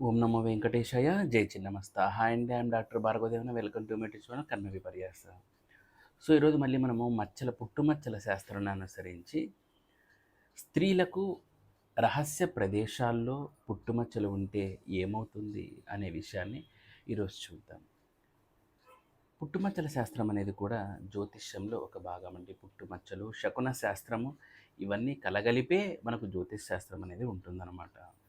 ఓం నమో వెంకటేశాయ. జై చిన్నమస్త. హాయ్ అండి I'm doctor Bhargavadevana. Welcome to మెటిచువన కర్మ విపర్యాస. సో ఈరోజు మళ్ళీ మనము మచ్చల పుట్టుమచ్చల శాస్త్రాన్ని అనుసరించి స్త్రీలకు రహస్య ప్రదేశాల్లో పుట్టుమచ్చలు ఉంటే ఏమవుతుంది అనే విషయాన్ని ఈరోజు చూద్దాం. పుట్టుమచ్చల శాస్త్రం అనేది కూడా జ్యోతిష్యంలో ఒక భాగం అండి. పుట్టుమచ్చలు శకున శాస్త్రము ఇవన్నీ కలగలిపే మనకు జ్యోతిష్ శాస్త్రం అనేది ఉంటుందన్నమాట.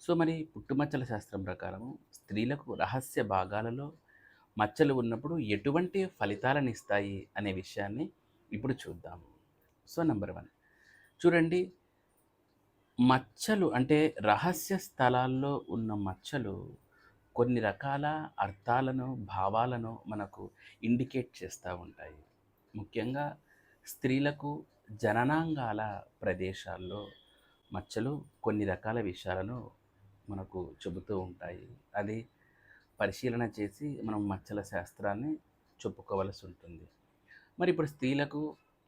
సో మరి పుట్టుమచ్చల శాస్త్రం ప్రకారం స్త్రీలకు రహస్య భాగాలలో మచ్చలు ఉన్నప్పుడు ఎటువంటి ఫలితాలను ఇస్తాయి అనే విషయాన్ని ఇప్పుడు చూద్దాం. So number one. చూడండి మచ్చలు అంటే రహస్య స్థలాల్లో ఉన్న మచ్చలు కొన్ని రకాల అర్థాలను భావాలను మనకు ఇండికేట్ చేస్తూ ఉంటాయి. ముఖ్యంగా స్త్రీలకు జననాంగాల ప్రదేశాల్లో మచ్చలు కొన్ని రకాల విషయాలను మనకు చెబుతూ ఉంటాయి. అది పరిశీలన చేసి మనం మచ్చల శాస్త్రాన్ని చెప్పుకోవలసి ఉంటుంది. మరి ఇప్పుడు స్త్రీలకు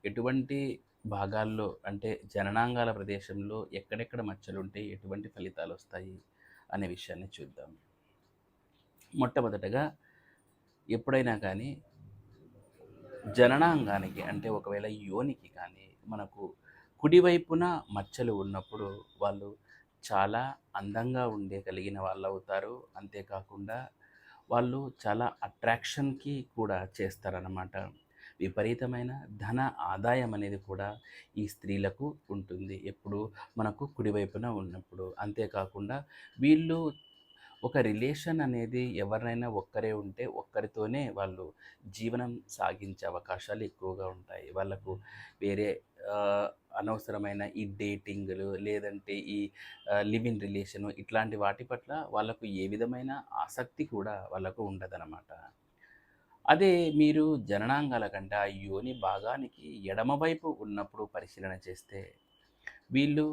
ఎటువంటి భాగాల్లో అంటే జననాంగాల ప్రదేశంలో ఎక్కడెక్కడ మచ్చలు ఉంటే ఎటువంటి ఫలితాలు వస్తాయి అనే విషయాన్ని చూద్దాం. మొట్టమొదటగా ఎప్పుడైనా కానీ జననాంగానికి అంటే ఒకవేళ యోనికి కానీ మనకు కుడివైపున మచ్చలు ఉన్నప్పుడు వాళ్ళు చాలా అందంగా ఉండే కలిగిన వాళ్ళు అవుతారు అంతేకాకుండా వాళ్ళు చాలా అట్రాక్షన్కి కూడా చేస్తారన్నమాట. విపరీతమైన ధన ఆదాయం అనేది కూడా ఈ స్త్రీలకు ఉంటుంది. ఎప్పుడు మనకు కుడివైపున ఉన్నప్పుడు. అంతేకాకుండా వీళ్ళు ఒక రిలేషన్ అనేది ఎవరినైనా ఒక్కరే ఉంటే ఒక్కరితోనే వాళ్ళు జీవనం సాగించే అవకాశాలు ఎక్కువగా ఉంటాయి. వాళ్ళకు వేరే అనవసరమైన ఈ డేటింగ్లు లేదంటే ఈ లివ్ ఇన్ రిలేషను ఇట్లాంటి వాటి పట్ల వాళ్ళకు ఏ విధమైన ఆసక్తి కూడా వాళ్ళకు ఉండదన్నమాట. అదే మీరు జననాంగాల కంటే ఆ యోని భాగానికి ఎడమవైపు ఉన్నప్పుడు పరిశీలన చేస్తే వీళ్ళు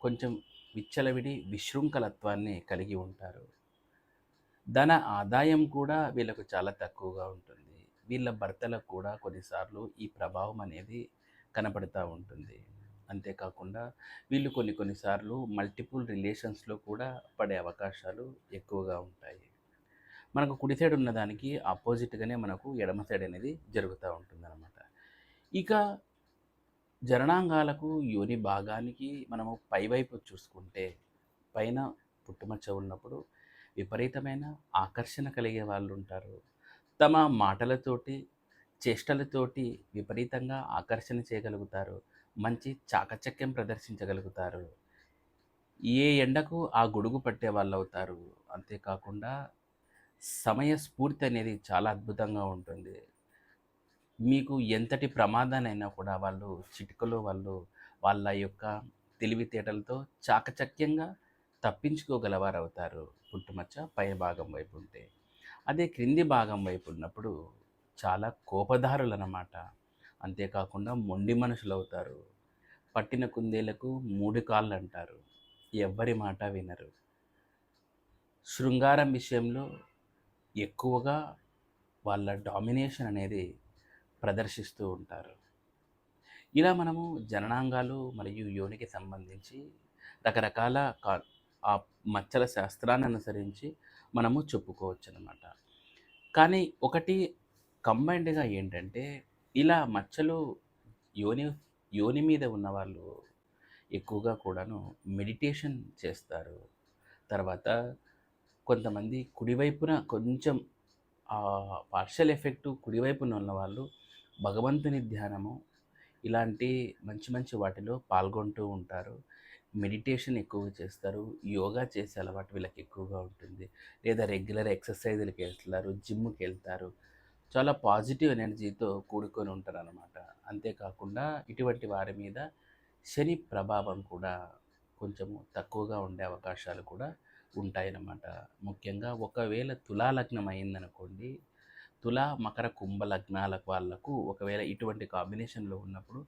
కొంచెం విచ్చలవిడి విశృంఖలత్వాన్ని కలిగి ఉంటారు. ధన ఆదాయం కూడా వీళ్ళకు చాలా తక్కువగా ఉంటుంది. వీళ్ళ భర్తలకు కూడా కొన్నిసార్లు ఈ ప్రభావం అనేది కనపడుతూ ఉంటుంది. అంతేకాకుండా వీళ్ళు కొన్ని కొన్నిసార్లు మల్టిపుల్ రిలేషన్స్లో కూడా పడే అవకాశాలు ఎక్కువగా ఉంటాయి. మనకు కుడి సైడ్ ఉన్నదానికి ఆపోజిట్గానే మనకు ఎడమ సైడ్ అనేది జరుగుతూ ఉంటుందన్నమాట. ఇక జననాంగాలకు యోని భాగానికి మనము పైవైపు చూసుకుంటే పైన పుట్టుమచ్చ ఉన్నప్పుడు విపరీతమైన ఆకర్షణ కలిగే వాళ్ళు ఉంటారు తమ మాటలతోటి చేష్టలతోటి విపరీతంగా ఆకర్షణ చేయగలుగుతారు. మంచి చాకచక్యం ప్రదర్శించగలుగుతారు. ఏ ఎండకు ఆ గొడుగు పట్టే వాళ్ళు అవుతారు అంతేకాకుండా సమయ స్ఫూర్తి అనేది చాలా అద్భుతంగా ఉంటుంది. మీకు ఎంతటి ప్రమాదానైనా కూడా వాళ్ళు చిటికలో వాళ్ళు వాళ్ళ యొక్క తెలివితేటలతో చాకచక్యంగా తప్పించుకోగలవారు అవుతారు పుట్టుమచ్చ పై భాగం వైపు ఉంటే. అదే క్రింది భాగం వైపు ఉన్నప్పుడు చాలా కోపదారులు అన్నమాట అంతేకాకుండా మొండి మనుషులు అవుతారు పట్టిన కుందేలకు మూడు కాళ్ళు అంటారు ఎవ్వరి మాట వినరు. శృంగారం విషయంలో ఎక్కువగా వాళ్ళ డామినేషన్ అనేది ప్రదర్శిస్తూ ఉంటారు. ఇలా మనము జననాంగాలు మరియు యోనికి సంబంధించి రకరకాల కా ఆ మచ్చల శాస్త్రాన్ని అనుసరించి మనము చెప్పుకోవచ్చు అనమాట కానీ ఒకటి కంబైన్డ్గా ఏంటంటే ఇలా మచ్చలు యోని యోని మీద ఉన్నవాళ్ళు ఎక్కువగా కూడాను మెడిటేషన్ చేస్తారు. తర్వాత కొంతమంది కుడివైపున కొంచెం పార్షల్ ఎఫెక్టు కుడివైపున ఉన్న వాళ్ళు భగవంతుని ధ్యానము ఇలాంటి మంచి మంచి వాటిలో పాల్గొంటూ ఉంటారు. మెడిటేషన్ ఎక్కువగా చేస్తారు. యోగా చేసే అలవాటు వీళ్ళకి ఎక్కువగా ఉంటుంది. లేదా రెగ్యులర్ ఎక్సర్సైజులకి వెళ్తారు జిమ్కి వెళ్తారు. చాలా పాజిటివ్ ఎనర్జీతో కూడుకొని ఉంటారు అనమాట అంతేకాకుండా ఇటువంటి వారి మీద శని ప్రభావం కూడా కొంచెము తక్కువగా ఉండే అవకాశాలు కూడా ఉంటాయన్నమాట. ముఖ్యంగా ఒకవేళ తులాలగ్నం అయిందనుకోండి తులా మకర కుంభ లగ్నాల వాళ్ళకు ఒకవేళ ఇటువంటి కాంబినేషన్లో ఉన్నప్పుడు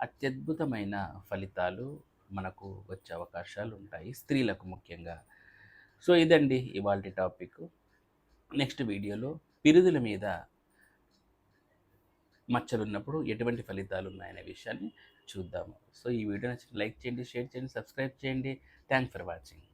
అత్యద్భుతమైన ఫలితాలు మనకు వచ్చే అవకాశాలు ఉంటాయి స్త్రీలకు ముఖ్యంగా. సో ఇదండి ఇవాళ టాపిక్. నెక్స్ట్ వీడియోలో పిరుదుల మీద మచ్చలున్నప్పుడు ఎటువంటి ఫలితాలు ఉన్నాయనే విషయాన్ని చూద్దాము. సో ఈ వీడియో నచ్చిన లైక్ చేయండి షేర్ చేయండి సబ్స్క్రైబ్ చేయండి. Thanks for watching.